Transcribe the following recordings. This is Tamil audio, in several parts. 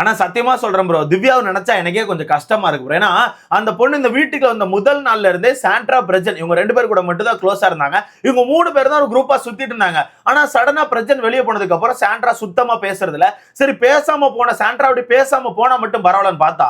ஆனா சத்தியமா சொல்றேன் ப்ரோ திவ்யாவை நினைச்சா எனக்கே கொஞ்சம் கஷ்டமா இருக்கு ப்ரோ ஏன்னா அந்த பொண்ணு இந்த வீட்டுக்கு வந்த முதல் நாள்ல இருந்தே சாண்ட்ரா பிரஜன் இவங்க ரெண்டு பேர் கூட மட்டும் தான் க்ளோஸா இருந்தாங்க. இவங்க மூணு பேர் தான் ஒரு குரூப்பா சுத்திட்டு இருந்தாங்க. ஆனா சடனா பிரஜன் வெளியே போனதுக்கு அப்புறம் சாண்ட்ரா சுத்தமா பேசுறதில்ல. சரி பேசாம போன சாண்ட்ரா அப்படி பேசாம போனா மட்டும் பரவாயில்லன்னு பார்த்தா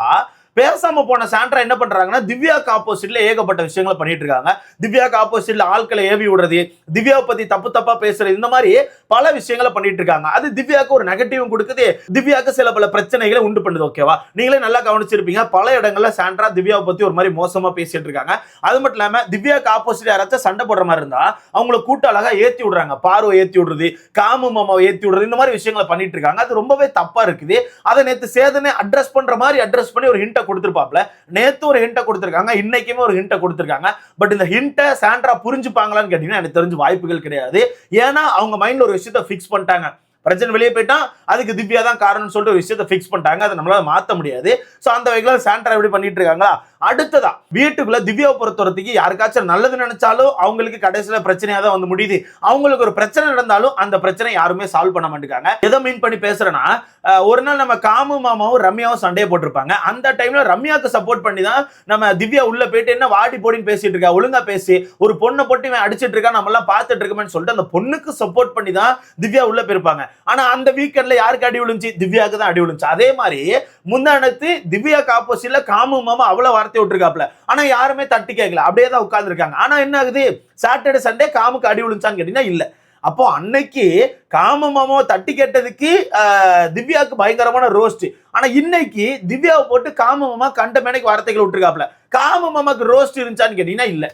பேசாம போன சாண்ட்ரா என்ன பண்றாங்கன்னா திவ்யாக்கு ஆப்போசிட்ல ஏகப்பட்ட விஷயங்களை பண்ணிட்டு இருக்காங்க. திவ்யாக்கு ஆப்போசிட்ல ஆட்களை ஏவி விடுறது திவ்யாவை பத்தி தப்பு தப்பா பேசுறது இந்த மாதிரி பல விஷயங்களை பண்ணிட்டு இருக்காங்க. அது திவ்யாக்கு ஒரு நெகட்டிவும் கொடுக்குது. திவ்யாக்கு சில பல பிரச்சனைகளை உண்டு பண்ணுது ஓகேவா நீங்களே நல்லா கவனிச்சிருப்பீங்க. பல இடங்கள்ல சாண்ட்ரா திவ்யாவை பத்தி ஒரு மாதிரி மோசமா பேசிட்டு இருக்காங்க. அது மட்டும் இல்லாம திவ்யாக்கு ஆப்போசிட் யாராச்சும் சண்டை போடுற மாதிரி இருந்தா அவங்கள கூட்ட அழகா ஏத்தி விடுறாங்க. பார்வை ஏத்தி விடுறது காமு மாமாவை ஏத்தி விடுறது இந்த மாதிரி விஷயங்களை பண்ணிட்டு இருக்காங்க. அது ரொம்பவே தப்பா இருக்குது. அதை நேத்து சேதனை அட்ரஸ் பண்ற மாதிரி அட்ரஸ் பண்ணி ஒரு ஹிண்ட்டை கொடுத்துருப்பாப்ல. நேத்து ஒரு ஹிண்ட்டை கொடுத்துருக்காங்க இன்னைக்குமே ஒரு ஹிண்ட்டை கொடுத்துருக்காங்க. பட் இந்த ஹிண்ட்டை சாண்ட்ரா புரிஞ்சுப்பாங்களான்னு கேட்டீங்கன்னா எனக்கு தெரிஞ்சு வாய்ப்புகள் கிடையாது. ஏன்னா அவங்க மைண்ட்ல ஒரு விஷயத்த ஃபிக்ஸ் பண்ணிட்டாங்க. பிரச்சனை வெளியே போயிட்டான் அதுக்கு திவ்யா தான் காரணம்னு சொல்லிட்டு ஒரு விஷயத்தை ஃபிக்ஸ் பண்ணிட்டாங்க. அதை நம்மளால மாத்த முடியாது. ஸோ அந்த வகையில் சாண்ட்ரா எப்படி பண்ணிட்டு இருக்காங்களா? அடுத்ததா வீட்டுக்குள்ள திவ்யாவை பொறுத்தவரத்துக்கு யாருக்காச்சும் நல்லது நினைச்சாலும் அவங்களுக்கு கடைசியில பிரச்சனையா தான் வந்து முடியுது. அவங்களுக்கு ஒரு பிரச்சனை நடந்தாலும் அந்த பிரச்சனை யாருமே சால்வ் பண்ண மாட்டேங்காங்க. எதை மீன் பண்ணி பேசுறேன்னா ஒரு நாள் நம்ம காமு மாமாவும் ரம்யாவும் சண்டையை போட்டிருப்பாங்க. அந்த டைம்ல ரம்யாவுக்கு சப்போர்ட் பண்ணி தான் நம்ம திவ்யா உள்ள போயிட்டு என்ன வாடி போடின்னு பேசிட்டு இருக்கா? ஒழுங்கா பேசி. ஒரு பொண்ணை போட்டு இவன் அடிச்சிட்டு இருக்கா நம்ம எல்லாம் பார்த்துட்டு இருக்கோம்னு சொல்லிட்டு அந்த பொண்ணுக்கு சப்போர்ட் பண்ணி தான் திவ்யா உள்ள போயிருப்பாங்க. ஆனா அந்த வீக்கெண்ட்ல யாருக்கு அடி விழுந்துச்சு? திவ்யாவுக்கு தான் அடி விழுந்துச்சு. அதே மாதிரி முந்தானத்து திவ்யாக்கு ஆப்போசிட்ல காமு மாமா அவ்வளவு வார்த்தை விட்டுருக்காப்ல ஆனா யாருமே தட்டி கேட்கல. அப்படியே தான் உட்கார்ந்துருக்காங்க. ஆனா என்ன ஆகுது? சாட்டர்டே சண்டே காமுக்கு அடி விழுந்துச்சான்னு கேட்டீங்கன்னா இல்ல. அப்போ அன்னைக்கு காம மாமாவை தட்டி கேட்டதுக்கு ஆஹ், திவ்யாவுக்கு பயங்கரமான ரோஸ்ட் ஆனா இன்னைக்கு திவ்யாவை போட்டு காம மாமா கண்ட மேனைக்கு வார்த்தைகள் விட்டுருக்காப்ல காம மாமாக்கு ரோஸ்ட் இருந்துச்சான்னு கேட்டீங்கன்னா இல்ல.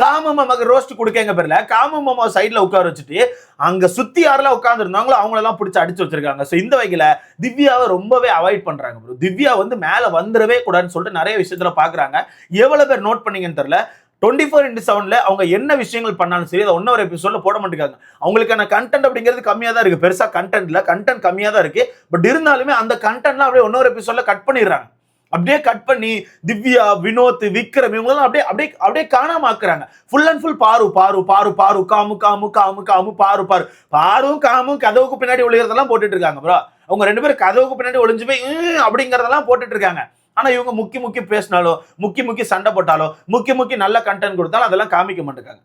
காம மாமாக்கு ரோஸ்ட் கொடுக்கங்க பேர்ல. காம மாமா சைட்ல உட்கார வச்சுட்டு அங்க சுத்தி யாரெல்லாம் உட்காந்துருந்தாங்களோ அவங்களெல்லாம் பிடிச்சி அடிச்சு வச்சிருக்காங்க. ஸோ இந்த வகையில திவ்யாவை ரொம்பவே அவாய்ட் பண்றாங்க ப்ரோ திவ்யா வந்து மேல வந்துடவே கூடாதுன்னு சொல்லிட்டு நிறைய விஷயத்துல பாக்குறாங்க. எவ்வளவு பேர் நோட் பண்ணீங்கன்னு தெரியல. டுவெண்ட்டி ஃபோர் இன்ட்டு செவன்ல அவங்க என்ன விஷயங்கள் பண்ணாலும் சரி அதை ஒன்னொரு எபிசோட்ல போட மாட்டேங்காங்க அவங்களுக்கான கண்டென்ட் அப்படிங்கிறது கம்மியாக தான் இருக்கு. பெருசா கண்டென்ட்ல கண்டென்ட் கம்மியாக தான் இருக்கு. பட் இருந்தாலுமே அந்த கண்டென்ட்லாம் அப்படியே இன்னொரு எபிசோட்ல கட் பண்ணிடுறாங்க. அப்படியே கட் பண்ணி திவ்யா வினோத் விக்ரம் இவங்கெல்லாம் அப்படியே அப்படியே அப்படியே காணாம ஆக்குறாங்க ஃபுல் அண்ட் ஃபுல் பாரு பாரு பாரு பாரு காமு காமு காமு காமு பாரு பாரு. பாரும் காமும் கதவுக்கு பின்னாடி ஒளிகிறதெல்லாம் போட்டுட்டு இருக்காங்க ப்ரோ அவங்க ரெண்டு பேரும் கதவுக்கு பின்னாடி ஒளிஞ்சு போய் அப்படிங்கிறதெல்லாம் அப்படிங்கறதெல்லாம் போட்டுட்டு இருக்காங்க ஆனா இவங்க முக்கி முக்கி பேசினாலோ முக்கி முக்கி சண்டை போட்டாலோ முக்கி முக்கி நல்ல கண்டென்ட் கொடுத்தாலும் அதெல்லாம் காமிக்க மாட்டேங்காங்க.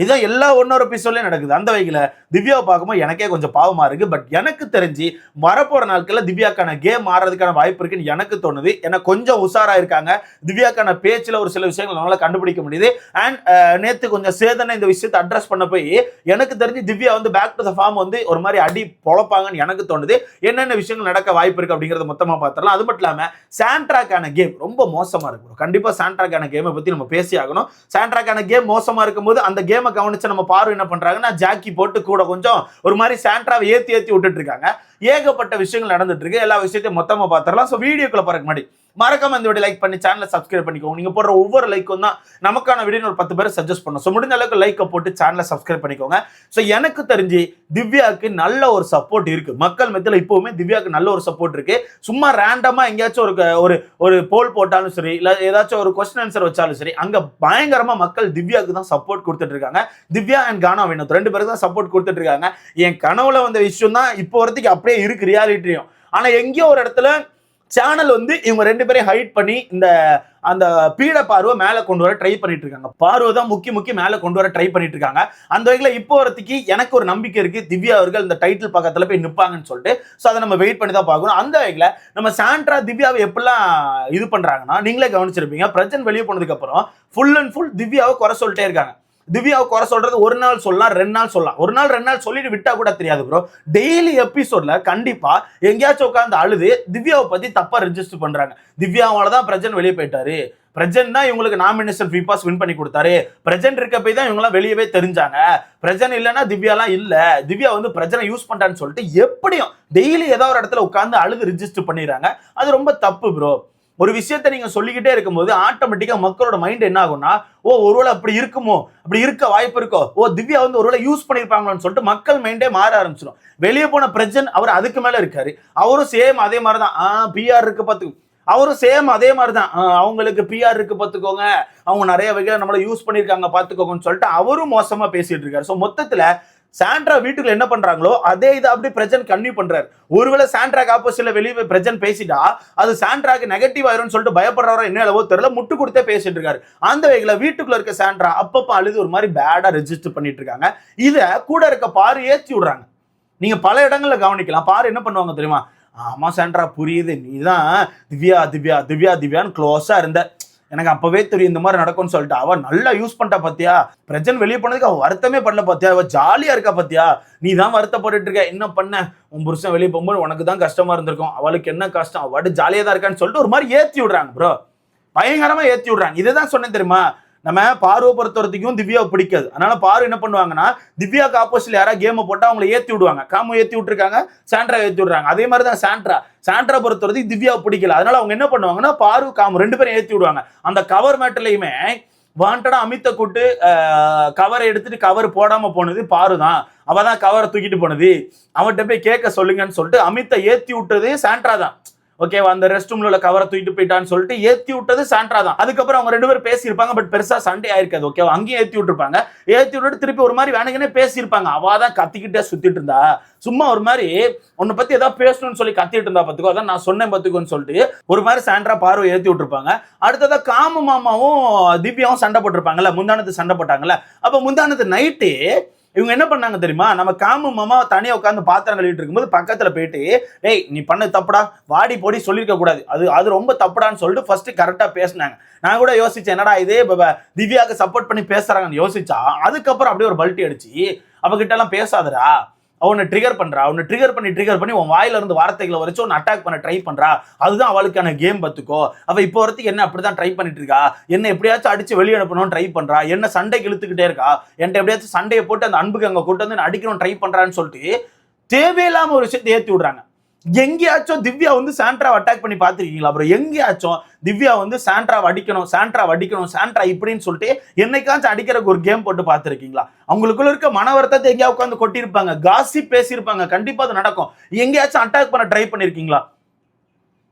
இதுதான் எல்லா ஒன்னொரு எபிசோட்லையும் நடக்குது. அந்த வகையில் திவ்யாவை பார்க்கும்போது எனக்கே கொஞ்சம் பாவமாக இருக்குது பட் எனக்கு தெரிஞ்சு வரப்போகிற நாட்களில் திவ்யாக்கான கேம் ஆடுறதுக்கான வாய்ப்பு இருக்குன்னு எனக்கு தோணுது. ஏன்னா கொஞ்சம் உஷாராக இருக்காங்க. திவ்யாக்கான பேச்சில் ஒரு சில விஷயங்கள் நம்மளால் கண்டுபிடிக்க முடியுது. அண்ட் நேற்று கொஞ்சம் சேதனை இந்த விஷயத்தை அட்ரஸ் பண்ண போய் எனக்கு தெரிஞ்சு திவ்யா வந்து பேக் டு த ஃபார்ம் வந்து ஒரு மாதிரி அடி பொழப்பாங்கன்னு எனக்கு தோணுது. என்னென்ன விஷயங்கள் நடக்க வாய்ப்பு இருக்குது அப்படிங்கிறத மொத்தமாக பார்த்துடலாம். அது மட்டும் இல்லாமல் சாண்ட்ராக்கான கேம் ரொம்ப மோசமாக இருக்கும் கண்டிப்பாக சாண்ட்ராக்கான கேமை பற்றி நம்ம பேசி ஆகணும். சாண்ட்ராக்கான கேம் மோசமாக இருக்கும்போது அந்த கேம் கவனிச்சு நம்ம பார்வை என்ன பண்றாங்கன்னா ஜாக்கி போட்டு கூட கொஞ்சம் ஒரு மாதிரி சாண்ட்ராவை ஏத்தி ஏத்தி விட்டுட்டு இருக்காங்க. ஏகப்பட்ட விஷயங்கள் நடந்துட்டு இருக்கு எல்லா விஷயத்தையும் மொத்தமா பார்த்துடலாம் ஸோ வீடியோக்குள்ள போறதுக்கு முன்னாடி மறக்காம இந்த வீடியோ லைக் பண்ணி சேனலை சப்ஸ்கிரைப் பண்ணிக்கோங்க. நீங்க போடுற ஒவ்வொரு லைக்கும் தான் நமக்கான வீடியோ ஒரு பத்து பேர் சஜஸ்ட் பண்ணோம் ஸோ முடிஞ்ச அளவுக்கு லைக்கை போட்டு சேனலை சப்ஸ்கிரைப் பண்ணிக்கோங்க. ஸோ எனக்கு தெரிஞ்சு திவ்யாவுக்கு நல்ல ஒரு சப்போர்ட் இருக்கு. மக்கள் மத்தியில் இப்பவுமே திவ்யாவுக்கு நல்ல ஒரு சப்போர்ட் இருக்கு. சும்மா ரேண்டமா எங்கேயாச்சும் ஒரு ஒரு ஒரு போல் போட்டாலும் சரி இல்ல ஏதாச்சும் ஒரு கொஸ்டின் ஆன்சர் வச்சாலும் சரி அங்க பயங்கரமா மக்கள் திவ்யாவுக்கு தான் சப்போர்ட் கொடுத்துட்டு இருக்காங்க. திவ்யா அண்ட் கானா வினோத் ரெண்டு பேருக்கு தான் சப்போர்ட் கொடுத்துட்டு இருக்காங்க. என் கனவுல வந்த விஷயம் தான் இப்போ வரத்துக்கு அப்படியே இருக்கு ரியாலிட்டியும் ஆனா எங்கேயோ ஒரு இடத்துல சேனல் வந்து இவங்க ரெண்டு பேரையும் ஹைட் பண்ணி இந்த அந்த பீட பார்வை மேலே கொண்டு வர ட்ரை பண்ணிட்டு இருக்காங்க. பார்வை தான் முக்கி முக்கி மேலே கொண்டு வர ட்ரை பண்ணிட்டு இருக்காங்க. அந்த வகையில் இப்போ வரத்துக்கு எனக்கு ஒரு நம்பிக்கை இருக்கு. திவ்யா அவர்கள் இந்த டைட்டில் பக்கத்தில் போய் நிற்பாங்கன்னு சொல்லிட்டு. ஸோ அதை நம்ம வெயிட் பண்ணி தான் பார்க்கணும். அந்த வகையில் நம்ம சாண்ட்ரா திவ்யாவை எப்படிலாம் இது பண்ணுறாங்கன்னா நீங்களே கவனிச்சிருப்பீங்க. பிரச்சனை வெளியே போனதுக்கப்புறம் ஃபுல் அண்ட் ஃபுல் திவ்யாவை குறை சொல்லிட்டே இருக்காங்க. திவ்யாவை குறை சொல்றது ஒரு நாள் சொல்லலாம் ரெண்டு நாள் சொல்லலாம். ஒரு நாள் ரெண்டு நாள் சொல்லிட்டு விட்டா கூட தெரியாது ப்ரோ டெய்லி எபிசோட்ல கண்டிப்பா எங்கேயாச்சும் உட்காந்து அழுது திவ்யாவை பத்தி தப்பா ரெஜிஸ்டர் பண்றாங்க. திவ்யாவால தான் பிரஜன் வெளியே போயிட்டாரு. பிரஜன் தான் இவங்களுக்கு நாமினேஷன் ஃப்ரீ பாஸ் வின் பண்ணி கொடுத்தாரு. பிரஜன் இருக்க போய் தான் இவங்கெல்லாம் வெளியவே தெரிஞ்சாங்க. பிரஜன் இல்லைன்னா திவ்யாலாம் இல்லை. திவ்யா வந்து பிரஜனை யூஸ் பண்ணிட்டான்னு சொல்லிட்டு எப்படியும் டெய்லி ஏதோ ஒரு இடத்துல உட்காந்து அழுது ரிஜிஸ்டர் பண்ணிடுறாங்க. அது ரொம்ப தப்பு ப்ரோ ஒரு விஷயத்த நீங்க சொல்லிக்கிட்டே இருக்கும்போது ஆட்டோமேட்டிக்கா மக்களோட மைண்ட் என்ன ஆகும்னா ஓ ஒருவேளை அப்படி இருக்குமோ? அப்படி இருக்க வாய்ப்பு இருக்கோ? ஓ திவ்யா வந்து ஒருவேளை யூஸ் பண்ணிருப்பாங்களோன்னு சொல்லிட்டு மக்கள் மைண்டே மாற ஆரம்பிச்சிடும் வெளியே போன பிரஜன் அவர் அதுக்கு மேல இருக்காரு. அவரும் சேம் அதே மாதிரி தான் ஆ பிஆர் இருக்கு பார்த்துக்கோ அவரும் சேம் அதே மாதிரி தான் அவங்களுக்கு பிஆர் இருக்கு பார்த்துக்கோங்க. அவங்க நிறைய வகையில நம்மளை யூஸ் பண்ணியிருக்காங்க பார்த்துக்கோங்கன்னு சொல்லிட்டு அவரும் மோசமாக பேசிட்டு இருக்காரு. ஸோ மொத்தத்தில் சாண்ட்ரா வீட்டுக்குள்ள என்ன பண்றாங்களோ அதே இதை அப்படியே பிரஜன் கன்வியூ பண்றாரு. ஒருவேளை சாண்ட்ராக்கு ஆப்போசிட்ல வெளியே போய் பிரஜன் பேசிட்டா அது சாண்ட்ராக்கு நெகட்டிவ் ஆயிரும்னு சொல்லிட்டு பயப்படுறவரோ என்ன அளவோ தெரியல முட்டு கொடுத்தே பேசிட்டு இருக்காரு. அந்த வகையில வீட்டுக்குள்ள இருக்க சாண்ட்ரா அப்பப்ப அழுது ஒரு மாதிரி பேடா ரெஜிஸ்டர் பண்ணிட்டு இருக்காங்க. இதை கூட இருக்க பாரு ஏற்றி விடுறாங்க. நீங்க பல இடங்கள்ல கவனிக்கலாம். பாரு என்ன பண்ணுவாங்க தெரியுமா? ஆமா சாண்ட்ரா புரியுது. நீ தான் திவ்யா திவ்யா திவ்யா திவ்யான்னு க்ளோஸா இருந்த. எனக்கு அப்பவே தெரியும் இந்த மாதிரி நடக்கும்னு சொல்லிட்டு. அவ நல்லா யூஸ் பண்ணிட்டா பாத்தியா? பிரஜன் வெளியே போனதுக்கு அவ வருத்தமே பண்ணல பாத்தியா? அவ ஜாலியா இருக்கா பாத்தியா? நீ தான் வருத்தப்பட்டுட்டு இருக்க. என்ன பண்ண? உன் புருஷன் வெளியே போகும்போது உனக்கு தான் கஷ்டமா இருந்திருக்கும். அவளுக்கு என்ன கஷ்டம்? அவட்டு ஜாலியா தான் இருக்கான்னு சொல்லிட்டு ஒரு மாதிரி ஏத்தி விடுறாங்க ப்ரோ பயங்கரமா ஏத்தி விடுறாங்க. இதுதான் சொன்னேன் தெரியுமா? நம்ம பார்வை பொறுத்த வரைக்கும் திவ்யாவை பிடிக்காது. அதனால பாரு என்ன பண்ணுவாங்கன்னா திவ்யாக்கு ஆப்போசிட்ல யாராவது கேமை போட்டா அவங்களை ஏத்தி விடுவாங்க. காமு ஏத்தி விட்டுருக்காங்க சாண்ட்ரா ஏத்தி விடுறாங்க அதே மாதிரி தான் சாண்ட்ரா. சாண்ட்ரா பொறுத்த வரைக்கும் திவ்யாவை பிடிக்கல. அதனால அவங்க என்ன பண்ணுவாங்கன்னா பாரு காமு ரெண்டு பேரும் ஏத்தி விடுவாங்க. அந்த கவர் மேட்டர்லயுமே வாண்டடா அமித்த கூட்டு கவரை எடுத்துட்டு கவர் போடாம போனது பாரு தான். அவ தான் கவரை தூக்கிட்டு போனது. அவன்கிட்ட போய் கேட்க சொல்லுங்கன்னு சொல்லிட்டு அமித்தை ஏத்தி விட்டது சாண்ட்ரா தான். ஓகேவா அந்த ரெஸ்ட் ரூம்ல உள்ள கவரை தூக்கிட்டு போயிட்டான்னு சொல்லிட்டு ஏத்தி விட்டது சாண்ட்ரா தான். அதுக்கப்புறம் அவங்க ரெண்டு பேரும் பேசியிருப்பாங்க பட் பெருசா சண்டே ஆயிருக்காது ஓகேவா அங்கேயும் ஏத்தி விட்டுருப்பாங்க. ஏத்தி விட்டுட்டு திருப்பி ஒரு மாதிரி வேணுங்கன்னே பேசியிருப்பாங்க. அவ தான் கத்திக்கிட்டே சுத்திட்டு இருந்தா. சும்மா ஒரு மாதிரி உன்னை பத்தி ஏதாவது பேசணும்னு சொல்லி கத்திட்டு இருந்தா பாத்துக்கோ. அதான் நான் சொன்னேன் பாத்துக்கோன்னு சொல்லிட்டு ஒரு மாதிரி சாண்ட்ரா பார்வை ஏத்தி விட்டுருப்பாங்க. அடுத்ததா காமு மாமாவும் திவ்யாவும் சண்டை போட்டிருப்பாங்கல்ல முந்தானத்து சண்டை போட்டாங்கல்ல. அப்ப முந்தானத்து நைட்டு இவங்க என்ன பண்ணாங்க தெரியுமா? நம்ம காமு மாமா தனியா உட்காந்து பாத்திரம் கழுவிட்டு இருக்கும்போது பக்கத்துல போயிட்டு டேய் நீ பண்ண தப்புடா. வாடி போடி சொல்லியிருக்க கூடாது. அது அது ரொம்ப தப்புடான்னு சொல்லிட்டு ஃபர்ஸ்ட் கரெக்டா பேசினாங்க. நான் கூட யோசிச்சேன் என்னடா இதே? ப- திவ்யாக்கு சப்போர்ட் பண்ணி பேசுறாங்கன்னு யோசிச்சா அதுக்கப்புறம் அப்படியே ஒரு பல்ட்டி அடிச்சு அவகிட்ட எல்லாம் பேசாதடா. அவனை ட்ரிகர் பண்றா. அவனை ட்ரிகர் பண்ணி ட்ரிகர் பண்ணி உன் வாயில இருந்து வார்த்தைகளை வரைச்சு உன்னை அட்டாக் பண்ண ட்ரை பண்றா. அதுதான் அவளுக்கான கேம் பத்துக்கோ அவ இப்போ வரத்துக்கு என்ன அப்படிதான் ட்ரை பண்ணிட்டு இருக்கா? என்ன எப்படியாச்சும் அடிச்சு வெளியே அனுப்பணும்னு ட்ரை பண்றா? என்ன சண்டைக்கு இழுத்துக்கிட்டே இருக்கா? என்கிட்ட எப்படியாச்சும் சண்டையை போட்டு அந்த அன்புக்கு அங்க கூட்டு வந்து அடிக்கணும் ட்ரை பண்றான்னு சொல்லிட்டு தேவையில்லாம ஒரு விஷயத்தை ஏத்தி விடுறாங்க. எங்கேயாச்சும் திவ்யா வந்து சாண்ட்ராவை அட்டாக் பண்ணி பார்த்துருக்கீங்களா அப்புறம் எங்கேயாச்சும் திவ்யா வந்து சாண்ட்ராவை அடிக்கணும் சாண்ட்ரா அடிக்கணும் சாண்ட்ரா இப்படின்னு சொல்லிட்டு என்னைக்காச்சும் அடிக்கிறக்கு ஒரு கேம் போட்டு பார்த்துருக்கீங்களா? அவங்களுக்குள்ள இருக்க மன வருத்தத்தை எங்கேயா உட்காந்து கொட்டியிருப்பாங்க காசி பேசியிருப்பாங்க. கண்டிப்பாக அது நடக்கும். எங்கேயாச்சும் அட்டாக் பண்ண ட்ரை பண்ணிருக்கீங்களா?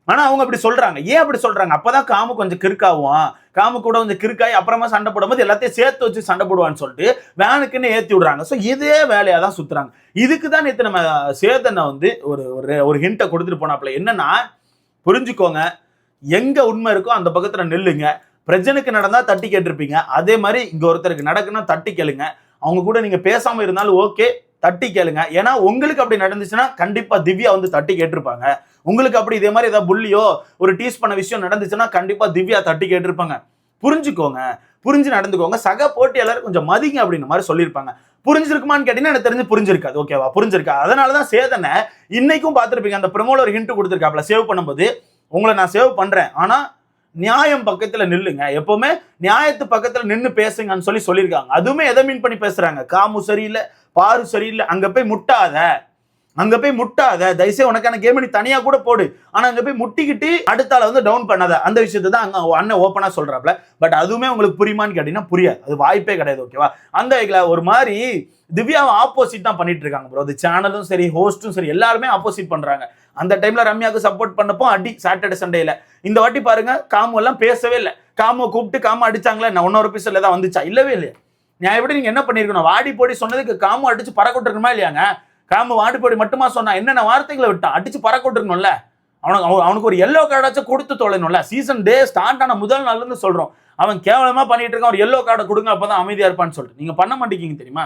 ஆனா அவங்க அப்படி சொல்றாங்க. ஏன் அப்படி சொல்றாங்க? அப்பதான் காமு கொஞ்சம் கிறுக்காவும் காமு கூட கொஞ்சம் கிறுக்காய் அப்புறமா சண்டை போடும்போது எல்லாத்தையும் சேர்த்து வச்சு சண்டை போடுவான்னு சொல்லிட்டு வேனுக்குன்னு ஏத்தி விடுறாங்க. ஸோ இதே வேலையா தான் சுத்துறாங்க. இதுக்கு தான் நேற்று நம்ம சேதனை வந்து ஒரு ஒரு ஒரு ஹிண்ட்டை கொடுத்துட்டு போனாப்ல என்னன்னா புரிஞ்சுக்கோங்க. எங்க உண்மை இருக்கோ அந்த பக்கத்துல நில்லுங்க. பிரஜனுக்கு நடந்தா தட்டி கேட்டிருப்பீங்க. அதே மாதிரி இங்க ஒருத்தருக்கு நடக்குன்னா தட்டி கேளுங்க. அவங்க கூட நீங்க பேசாம இருந்தாலும் ஓகே. தட்டி கேளுங்க. ஏன்னா உங்களுக்கு அப்படி நடந்துச்சுன்னா கண்டிப்பா திவ்யா வந்து தட்டி கேட்டிருப்பாங்க. உங்களுக்கு அப்படி இதே மாதிரி ஏதாவது புள்ளியோ ஒரு டீஸ் பண்ண விஷயம் நடந்துச்சுன்னா கண்டிப்பா திவ்யா தட்டி கேட்டிருப்பாங்க. புரிஞ்சுக்கோங்க. புரிஞ்சு நடந்துக்கோங்க. சக போட்டியாளர் கொஞ்சம் மதிங்க அப்படின்னு மாதிரி சொல்லியிருப்பாங்க. புரிஞ்சிருக்குமான்னு கேட்டீங்கன்னா எனக்கு தெரிஞ்சு புரிஞ்சிருக்காது. ஓகேவா புரிஞ்சிருக்கா? அதனால தான் சேதனை. இன்னைக்கும் பார்த்துருப்பீங்க. அந்த ப்ரமோல ஒரு ஹிண்ட் கொடுத்துருக்காப்ல சேவ் பண்ணும்போது. உங்களை நான் சேவ் பண்றேன். ஆனா நியாயம் பக்கத்துல நில்லுங்க. எப்பவுமே நியாயத்து பக்கத்துல நின்று பேசுங்கன்னு சொல்லி சொல்லியிருக்காங்க. அதுவுமே எதை மீன் பண்ணி பேசுறாங்க? காமு சரியில்லை. பாரு சரியில்லை அங்கே போய் முட்டாத. அங்க போய் முட்டாத. தயவுசெய்து உனக்கான கேம் நீ தனியா கூட போடு. ஆனா அங்க போய் முட்டிக்கிட்டு அடுத்த வந்து டவுன் பண்ணாத. அந்த விஷயத்தை தான் அங்க அண்ணன் ஓப்பனா சொல்றாப்ல பட் அதுவுமே உங்களுக்கு புரியுமான்னு கேட்டீங்கன்னா புரியாது. அது வாய்ப்பே கிடையாது ஓகேவா அந்த வகையில ஒரு மாதிரி திவ்யாவை ஆப்போசிட் தான் பண்ணிட்டு இருக்காங்க ப்ரோ அது சேனலும் சரி ஹோஸ்ட்டும் சரி எல்லாருமே ஆப்போசிட் பண்றாங்க. அந்த டைம்ல ரம்யாவுக்கு சப்போர்ட் பண்ணப்போ அடி சாட்டர்டே சண்டேல இந்த வாட்டி பாருங்க காமு எல்லாம் பேசவே இல்லை. காமு கூப்பிட்டு காமு அடிச்சாங்களே நான் ஒன்னொரு எபிசோட்ல தான் வந்துச்சா? இல்லவே இல்லையா. நான் எப்படி என்ன பண்ணியிருக்கணும் வாடி போடி சொன்னதுக்கு காமு அடிச்சு பறக்கொட்டிருக்கணுமா இல்லையாங்க? காமு வாடி போடி மட்டுமா சொன்னா என்னென்ன வார்த்தைகளை விட்டான் அடிச்சு பறக்கொட்டிருக்கணும்ல? அவனுக்கு அவன் அவனுக்கு ஒரு எல்லோ கார்டாச்சும் கொடுத்து தொலைணும்ல? சீசன் டே ஸ்டார்ட் ஆன முதல் நாள்லேருந்து சொல்கிறோம் அவன் கேவலமாக பண்ணிட்டு இருக்கான். ஒரு எல்லோ கார்டை கொடுங்க அப்போ தான் அமைதியாக இருப்பான்னு சொல்லிட்டு. நீங்கள் பண்ண மாட்டேங்கிங்க தெரியுமா?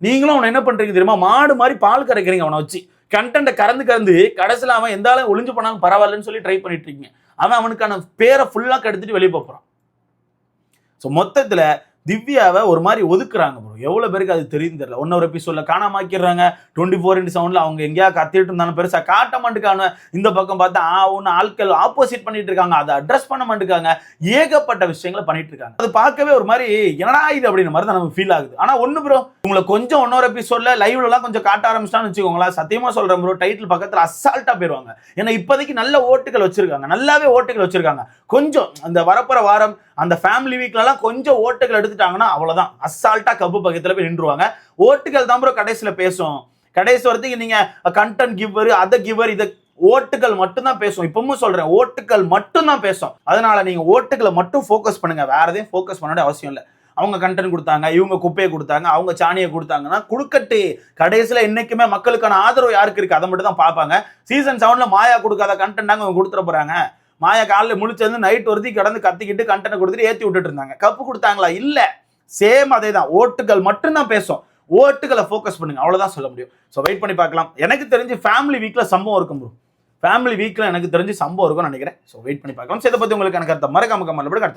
நீங்களும் அவனை என்ன பண்ணுறீங்க தெரியுமா? மாடு மாதிரி பால் கரைக்கிறீங்க அவனை வச்சு. கண்டென்ட்டை கறந்து கறந்து கடைசியில் அவன் எந்த ஆளும் ஒளிஞ்சு பண்ணாலும் பரவாயில்லன்னு சொல்லி ட்ரை பண்ணிட்டு இருக்கீங்க. அவன் அவனுக்கான பேரை ஃபுல்லாக கெடுத்துட்டு வெளியே போகிறான் ஸோ மொத்தத்தில் திவ்யாவை ஒரு மாதிரி ஒதுக்குறாங்க ப்ரோ எவ்வளோ பேருக்கு அது தெரியும் தெரியல. ஒன்னொரு எபிசோடில் காணாமாக்கிடுறாங்க. டுவெண்ட்டி ஃபோர் இன்ட்டு செவனில் அவங்க எங்கேயா கத்திட்டு இருந்தாலும் பெருசாக காட்ட மாட்டுக்கான இந்த பக்கம் பார்த்தா ஆ ஒன்று ஆட்கள் ஆப்போசிட் பண்ணிட்டு இருக்காங்க. அதை அட்ரஸ் பண்ண மாட்டுக்காங்க. ஏகப்பட்ட விஷயங்களை பண்ணிட்டு இருக்காங்க. அது பார்க்கவே ஒரு மாதிரி என்னடா இது அப்படின்ற மாதிரி தான் நமக்கு ஃபீல் ஆகுது. ஆனால் ஒன்று ப்ரோ உங்களை கொஞ்சம் ஒன்னொரு எபிசோடில் லைவ்லலாம் கொஞ்சம் காட்ட ஆரம்பிச்சிட்டான்னு வச்சுக்கோங்களேன். சத்தியமாக சொல்கிறேன் ப்ரோ டைட்டில் பக்கத்தில் அசால்ட்டாக போயிடுவாங்க ஏன்னா இப்போதைக்கு நல்ல ஓட்டுகள் வச்சிருக்காங்க. நல்லாவே ஓட்டுகள் வச்சிருக்காங்க. கொஞ்சம் அந்த வரப்போகிற வாரம் அந்த ஃபேமிலி வீக்லலாம் கொஞ்சம் ஓட்டுகள் எடுத்துட்டாங்கன்னா அவ்வளோதான் அசால்ட்டாக கப்பு பக்கத்தில் போய் நின்றுவாங்க ஓட்டுகள் தான் ப்ரோ கடைசியில் பேசும். கடைசி வரத்துக்கு நீங்கள் கண்டென்ட் கிவர் அதை கிவர் இதை ஓட்டுகள் மட்டும்தான் பேசும். இப்பவும் சொல்றேன் ஓட்டுகள் மட்டும்தான் பேசும். அதனால நீங்க ஓட்டுகளை மட்டும் ஃபோக்கஸ் பண்ணுங்க. வேற எதையும் ஃபோக்கஸ் பண்ண வேண்டிய அவசியம் இல்லை. அவங்க கண்டென்ட் கொடுத்தாங்க இவங்க குப்பையை கொடுத்தாங்க அவங்க சாணியை கொடுத்தாங்கன்னா கொடுக்கட்டு. கடைசியில் என்னைக்குமே மக்களுக்கான ஆதரவு யாருக்கு இருக்கு? அதை மட்டும் தான் பார்ப்பாங்க சீசன் செவன்ல மாயா கொடுக்காத கண்டென்ட் அவங்க கொடுத்துட போறாங்க. மாயா காலில் முழிச்சிருந்து நைட் ஒருத்தி கிடந்து கத்திக்கிட்டு கண்டனை கொடுத்துட்டு ஏற்றி விட்டுட்டு இருந்தாங்க. கப்பு கொடுத்தாங்களா? இல்லை. சேம் அதே தான் ஓட்டுகள் மட்டும்தான் பேசும். ஓட்டுகளை ஃபோக்கஸ் பண்ணுங்க. அவ்வளோதான் சொல்ல முடியும். ஸோ வெயிட் பண்ணி பார்க்கலாம். எனக்கு தெரிஞ்சு ஃபேமிலி வீக்கில் சம்பவம் இருக்கும் ப்ரோ ஃபேமிலி வீக்கில் எனக்கு தெரிஞ்சு சம்பவம் இருக்கும்னு நினைக்கிறேன். ஸோ வெயிட் பண்ணி பார்க்கலாம். ஸோ இதை பற்றி உங்களுக்கு எனக்கு கருத்தை மறக்காம கமெண்ட் அடுத்த